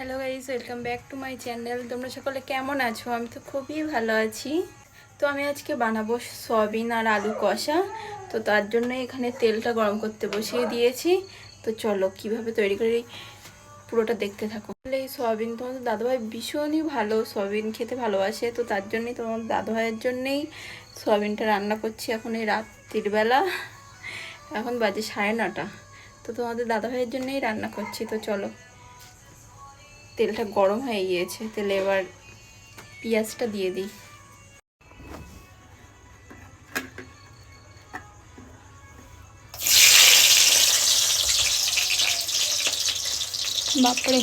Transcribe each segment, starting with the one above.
Hello guys welcome back to my channel তোমরা সকলে কেমন আছো? আমি তো খুবই ভালো আছি। তো আমি আজকে বানাবো সয়াবিন আর আলু কষা। তো তার জন্য এখানে তেলটা গরম করতে বসিয়ে দিয়েছি। তো চলো কীভাবে তৈরি করি পুরোটা দেখতে থাকো। তাহলে এই সয়াবিন তোমাদের দাদাভাই ভীষণই ভালো সয়াবিন খেতে ভালোবাসে। তো তার জন্যই তোমার দাদাভাইয়ের জন্যেই সয়াবিনটা রান্না করছি এখন এই রাত্রির বেলা। এখন বাজে সাড়ে নটা। তো তোমাদের দাদাভাইয়ের জন্যই রান্না করছি। তো চলো তেলটা গরম হয়ে গিয়েছে তেলে এবার পেঁয়াজটা দিয়ে দিই। বাপরে।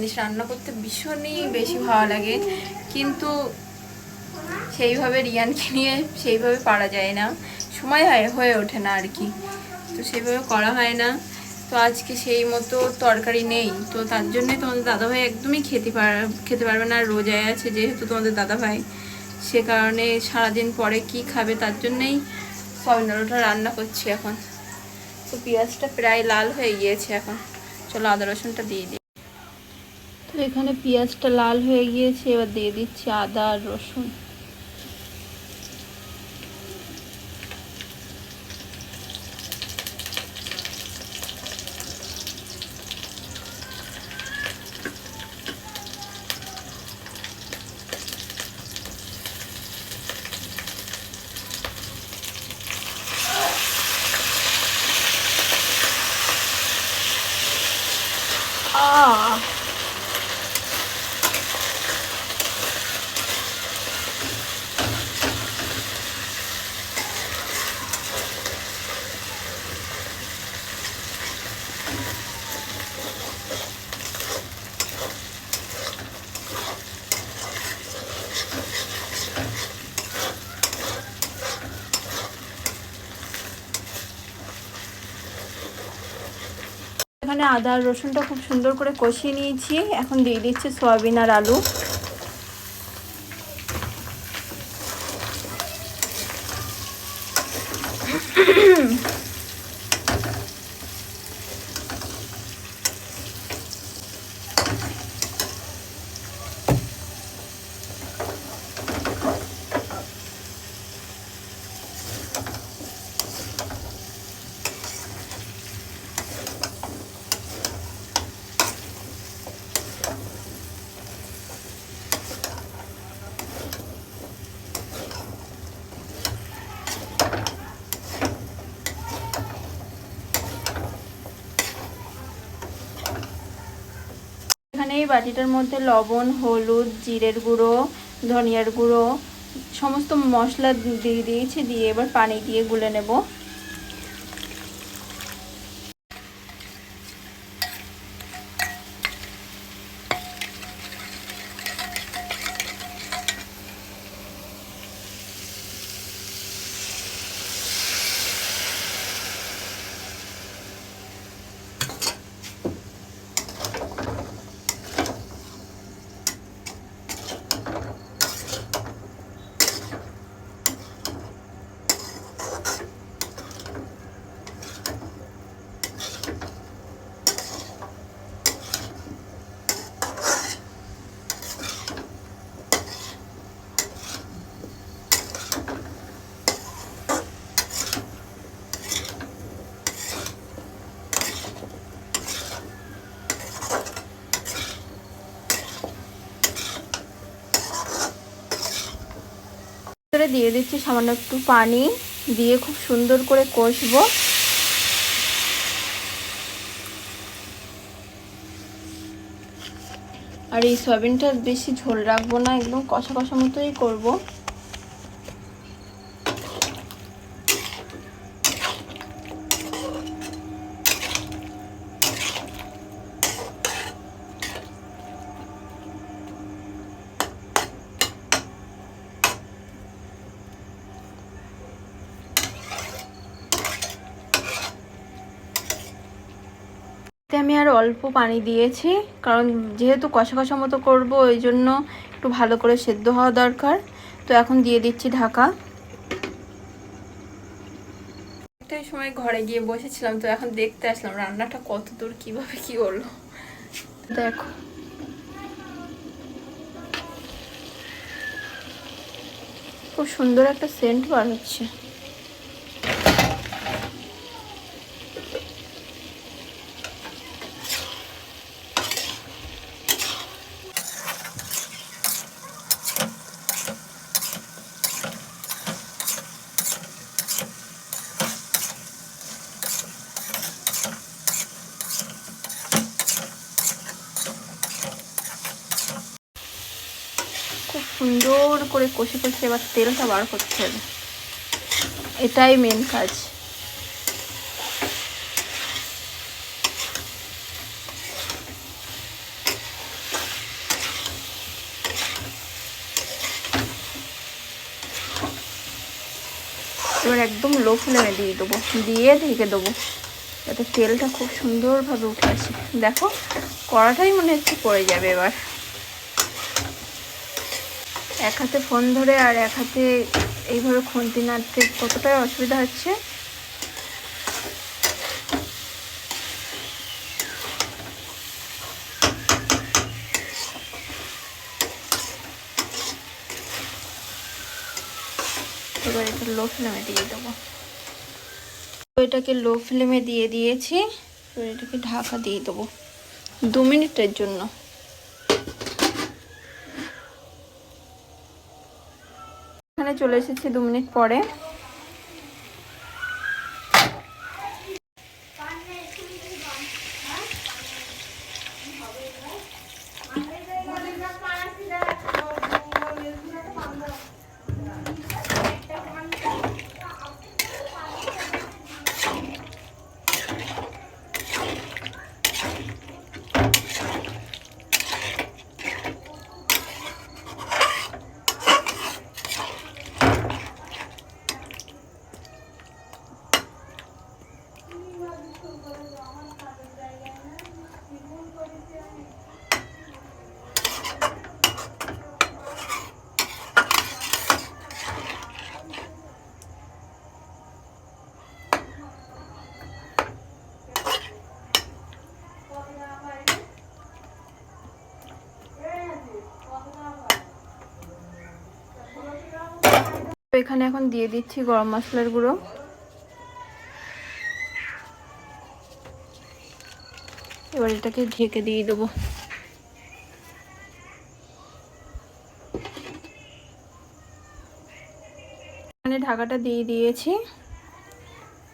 জিনিস রান্না করতে ভীষণই বেশি ভালো লাগে। কিন্তু সেইভাবে রিয়ানকে নিয়ে সেইভাবে পারা যায় না। সময় হয়, হয়ে ওঠে না আর কি। তো সেইভাবে করা হয় না। তো আজকে সেই মতো তরকারি নেই। তো তার জন্যে তোমাদের দাদাভাই একদমই খেতে পার, খেতে পারবে না। রোজায় আছে যেহেতু তোমাদের দাদাভাই। সে কারণে সারাদিন পরে কি খাবে তার জন্যই সয়াবিন আলুটা রান্না করছি এখন। তো পেঁয়াজটা প্রায় লাল হয়ে গিয়েছে এখন। চলো আদা রসুনটা দিয়ে দিই। তো এখানে পেঁয়াজটা লাল হয়ে গিয়েছে এবার দিয়ে দিচ্ছি আদা আর রসুন। এখানে আদা রসুনটা খুব সুন্দর করে কষিয়ে নিয়েছি। এখন দিয়ে দিচ্ছি সয়াবিন আর আলু। বাটিটার মধ্যে লবণ, হলুদ, জিরের গুঁড়ো, ধনিয়ার গুঁড়ো, সমস্ত মশলা দিয়ে দিয়েছি, দিয়ে এবার পানি দিয়ে গুলে নেব। ভিতরে দিয়ে দিচ্ছি সামান্য একটু পানি দিয়ে খুব সুন্দর করে কষবো। আর এই সয়াবিনটা বেশি ঝোল রাখব না, একদম কষা কষা মতোই করব। আমি আর অল্প পানি দিয়েছি, কারণ যেহেতু কষা কষা মতো করব, ওই জন্য একটু ভালো করে সেদ্ধ হওয়া দরকার। তো এখন দিয়ে দিচ্ছি ঢাকা। একটাই সময় ঘরে গিয়ে বসেছিলাম, তো এখন দেখতে আসলাম রান্নাটা কত দূর, কীভাবে কী হলো। দেখো। খুব সুন্দর একটা সেন্ট বার হচ্ছে। সুন্দর করে কষে কষে এবার তেলটা বার করতে হবে। এটাই মেন কাজ। এবার একদম লো ফ্লেমে দিয়ে দেবো। দিয়ে ঢেকে দেবো। যাতে তেলটা খুব সুন্দরভাবে উঠে আসে। দেখো, কড়াটাই মনে হচ্ছে পড়ে যাবে এবার। এক হাতে ফোন ধরে আর এক হাতে এইভাবে খুন্তি নাড়তে কতটাই অসুবিধা হচ্ছে? এবার এটা লো ফ্লেমে দিয়ে দেবো। এটাকে লো ফ্লেমে দিয়ে দিয়েছি এটাকে ঢাকা দিয়ে দেবো। দু মিনিটের জন্য। চলে এসেছি দু মিনিট পরে। এখানে এখন দিয়ে দিচ্ছি গরম মশলার গুঁড়ো। এবার এটাকে ঢেকে দিয়ে দেবো। এখানে ঢাকাটা দিয়ে দিয়েছি।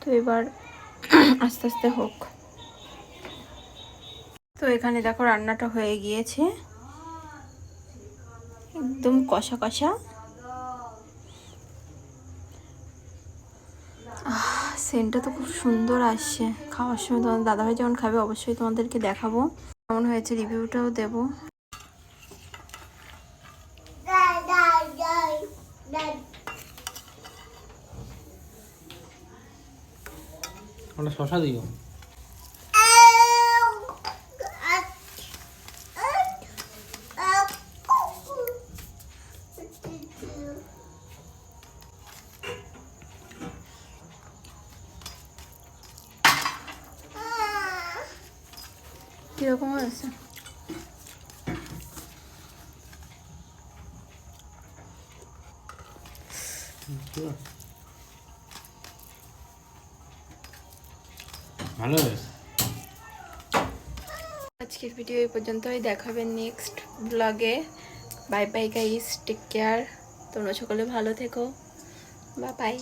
তো এবার আস্তে আস্তে হোক। তো এখানে দেখো রান্নাটা হয়ে গিয়েছে। একদম কষা কষা। সেন্টটা তো খুব সুন্দর আসছে। খাওয়ার সময় তোমাদের দাদাভাই যেমন খাবে, অবশ্যই তোমাদেরকে দেখাবো। কেমন হয়েছে রিভিউটাও দেব। শশা দিও। কীরকম হয়েছে? ভালো হয়েছে। আজকের ভিডিও এই পর্যন্তই। দেখাবেন নেক্সট ব্লগে bye bye guys take care তোমরা সকলে ভালো থেকো। বা বাই